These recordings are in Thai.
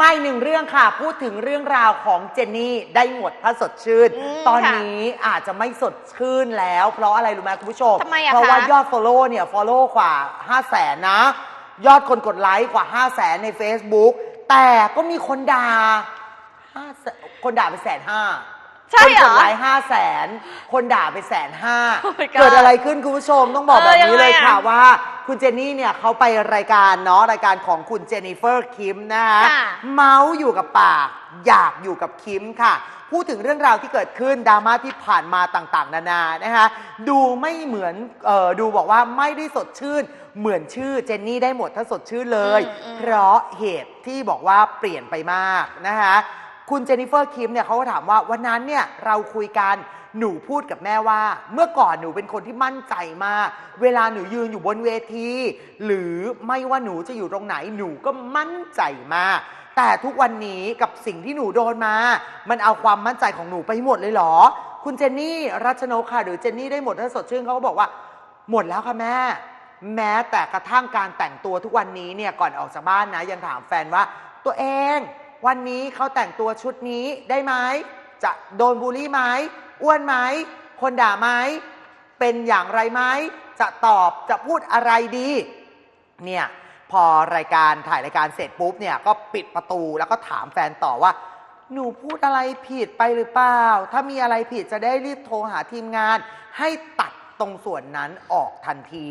ไม่หนึ่งเรื่องค่ะ พูดถึงเรื่องราวของเจนนี่ได้หมดถ้าสดชื่น อืมตอนนี้อาจจะไม่สดชื่นแล้ว เพราะอะไรรู้ไหมคุณผู้ชม ทำไมอะเพราะคะ ว่ายอด Follow เนี่ย Follow กว่า 5 0 0แสนนะ ยอดคนกดไลค์กว่า 5 0 0แสนใน Facebook แต่ก็มีคนด่า5แสนคนด่าไปแสนห้าใช่คนเหรกอดไลค์ห้าแสนคนด่าไปแสนห้า Oh my god เกิดอะไรขึ้นคุณผู้ชมต้องบอกเอแบอบยังนี้ไงเลยอะ ค่ะ ว่า คุณเจนนี่เนี่ยเขาไปรายการเนาะรายการของคุณเจนนิเฟอร์คิมนะคะค่ะ เมาส์อยู่กับปาก อยากอยู่กับคิมค่ะ พูดถึงเรื่องราวที่เกิดขึ้นดราม่าที่ผ่านมาต่างๆ นานานะคะดูไม่เหมือนเออดูบอกว่าไม่ได้สดชื่น เหมือนชื่อเจนนี่ได้หมดถ้าสดชื่นเลย อืมอืม เพราะเหตุที่บอกว่าเปลี่ยนไปมากนะคะคุณเจนนิเฟอร์คิมเนี่ยเขาก็ถามว่าวันนั้นเนี่ยเราคุยกัน หนูพูดกับแม่ว่า เมื่อก่อนหนูเป็นคนที่มั่นใจมาก เวลาหนูยืนอยู่บนเวที หรือไม่ว่าหนูจะอยู่ตรงไหนหนูก็มั่นใจมาก แต่ทุกวันนี้กับสิ่งที่หนูโดนมา มันเอาความมั่นใจของหนูไปหมดเลยเหรอ คุณเจนนี่รัชนกค่ะหรือเจนนี่ได้หมดถ้าสดชื่นเขาก็บอกว่า หมดแล้วค่ะแม่ แม้แต่กระทั่งการแต่งตัวทุกวันนี้เนี่ยก่อนออกจากบ้านนะ ยังถามแฟนว่า ตัวเอง วันนี้เขาแต่งตัวชุดนี้ได้ไหมจะโดนบูลลี่ไหม อ้วนไหมคนด่าไหมเป็นอย่างไรไหมจะตอบจะพูดอะไรดี เนี่ยพอรายการถ่ายรายการเสร็จปุ๊บเนี่ยก็ปิดประตูแล้วก็ถามแฟนต่อว่า หนูพูดอะไรผิดไปหรือเปล่า ถ้ามีอะไรผิดจะได้รีบโทรหาทีมงาน ให้ตัด ตรงส่วนนั้นออกทันที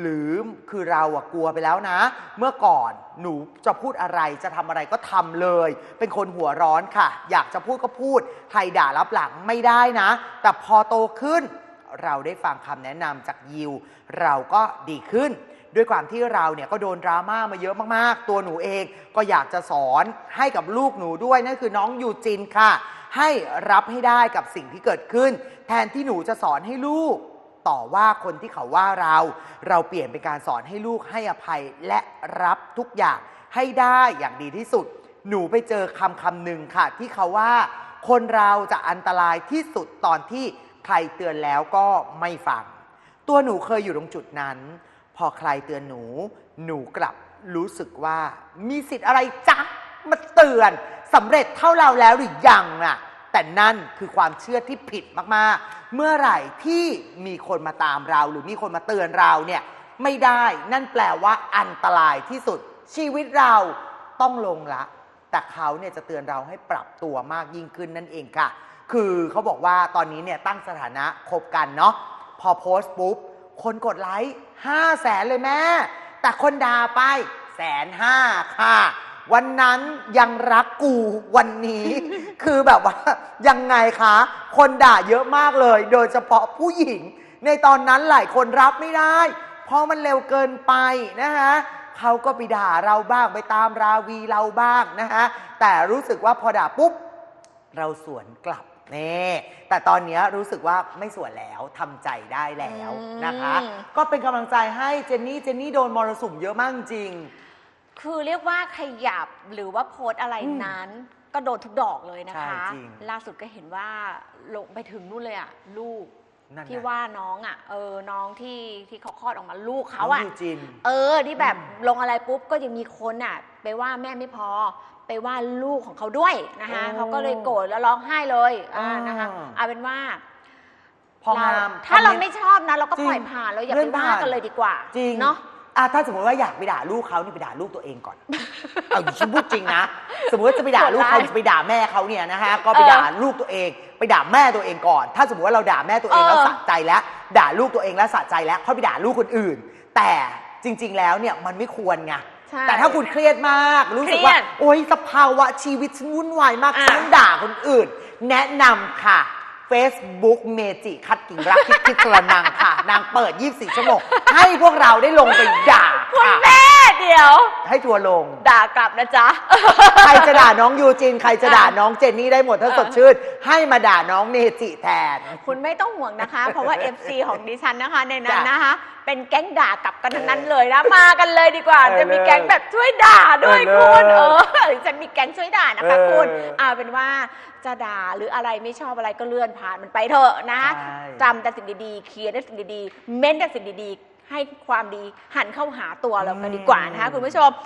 หรือคือเราอะกลัวไปแล้วนะ เมื่อก่อนหนูจะพูดอะไรจะทำอะไรก็ทำเลย เป็นคนหัวร้อนค่ะ อยากจะพูดก็พูด ใครด่ารับหลังไม่ได้นะ แต่พอโตขึ้น เราได้ฟังคำแนะนำจากยิว เราก็ดีขึ้นด้วยความที่เราเนี่ยก็โดนดราม่ามาเยอะมากๆ ตัวหนูเองก็อยากจะสอนให้กับลูกหนูด้วย นั่นคือน้องยูจินค่ะ ให้รับให้ได้กับสิ่งที่เกิดขึ้น แทนที่หนูจะสอนให้ลูก ต่อว่าคนที่เขาว่าเรา เราเปลี่ยนเป็นการสอนให้ลูกให้อภัยและรับทุกอย่างให้ได้อย่างดีที่สุด หนูไปเจอคำคำหนึ่งค่ะ ที่เขาว่า คนเราจะอันตรายที่สุดตอนที่ใครเตือนแล้วก็ไม่ฟัง ตัวหนูเคยอยู่ตรงจุดนั้น พอใครเตือนหนู หนูกลับรู้สึกว่า มีสิทธิ์อะไรจ๊ะมาเตือนสำเร็จเท่าเราแล้วหรือยังน่ะแต่นั่นคือความเชื่อที่ผิดมาก ๆ เมื่อไหร่ที่มีคนมาตามเรา หรือมีคนมาเตือนเราเนี่ยไม่ได้นั่นแปลว่าอันตรายที่สุด ชีวิตเราต้องลงละ แต่เขาเนี่ยจะเตือนเราให้ปรับตัวมากยิ่งขึ้นนั่นเองค่ะ คือเขาบอกว่าตอนนี้เนี่ยตั้งสถานะคบกันเนาะพอโพสต์ปุ๊บ คนกดไลค์ห้าแสนเลยแม่ แต่คนด่าไปแสนห้าค่ะ วันนั้นยังรักกูวันนี้ คือแบบว่ายังไงคะ คนด่าเยอะมากเลย โดยเฉพาะผู้หญิง ในตอนนั้นหลายคนรับไม่ได้ เพราะมันเร็วเกินไปนะคะเขาก็ไปด่าเราบ้างไปตามราวีเราบ้างนะคะแต่รู้สึกว่าพอด่าปุ๊บ เราสวนกลับนี่แต่ตอนนี้รู้สึกว่าไม่สวนแล้วทำใจได้แล้วนะคะอืมก็เป็นกำลังใจให้เจนนี่เจนนี่โดนมรสุมเยอะมากจริง คือเรียกว่าขยับหรือว่าโพสต์อะไรอืมนั้น ก็โดนทุกดอกเลยนะคะ ใช่จริงล่าสุดก็เห็นว่าลงไปถึงนู่นเลยอะลูกนั่นไงที่ว่าน้องอะเออน้องที่ที่เขาคลอดออกมาลูกเขาน้องอะ ยูจิน เออที่แบบอืมลงอะไรปุ๊บก็ยังมีคนอะไปว่าแม่ไม่พอ ไปว่าลูกของเขาด้วยนะคะโอ้เขาก็เลยโกรธแล้วร้องไห้เลยอ่าอ่านนะคะเอาเป็นว่าพองามเราถ้าเราไม่ชอบนะ เราก็จริงปล่อยผ่านเราอย่าเลื่ไปอนว่าผ่านกันเลยดีกว่าจริง เนาะ อะถ้าสมมติว่าอยากไปด่าลูกเขานี่ไปด่าลูกตัวเองก่อน เอาดิฉันพูดจริงนะ สมมติว่าจะไปด่าลูกเขาโหดร้ายจะไปด่าแม่เขาเนี่ยนะฮะ ก็ไปเออด่าลูกตัวเอง ไปด่าแม่ตัวเองก่อน ถ้าสมมติว่าเราด่าแม่ตัวเองเออแล้วสะใจแล้ว ด่าลูกตัวเองแล้วสะใจแล้วค่อยไปด่าลูกคนอื่น แต่จริง ๆ แล้วเนี่ยมันไม่ควรไง ใช่แต่ถ้าคุณเครียดมากรู้สึกว่า เครียดโอ๊ยสภาวะชีวิตฉันวุ่นวายมากอะ ฉันต้องด่าคนอื่น แนะนำค่ะ Facebook เมจิคัดกิ่งรักคิดคิดกระนังค่ะ นางเปิด 24 ชั่วโมง ให้พวกเราได้ลงไปด่าค่ะ เดี๋ยว ให้ทัวร์ลง ด่ากลับนะจ๊ะ ใครจะด่าน้องยูจิน ใครจะด่าอะน้องเจนนี่ได้หมดถ้าเออสดชื่น ให้มาด่าน้องเนจิแทน คุณไม่ต้องห่วงนะคะ เพราะว่า FC ของดิฉันนะคะในนั้นจ้ะนะคะ เป็นแก๊งด่ากลับกันทั้งนั้นเลยนะ มากันเลยดีกว่า เออจะมีแก๊งแบบช่วยด่าด้วยเออคุณเอเอออ จะมีแก๊งช่วยด่านะคะเออคุณเอาเป็นว่าจะด่าหรืออะไรไม่ชอบอะไรก็เลื่อนผ่านมันไปเถอะนะใช่ จำแต่สิ่งดีๆเขียนแต่สิ่งดีๆ เม้นแต่สิ่งดีๆ ให้ความดีหันเข้าหาตัวเรากันดีกว่านะคะคุณผู้ชม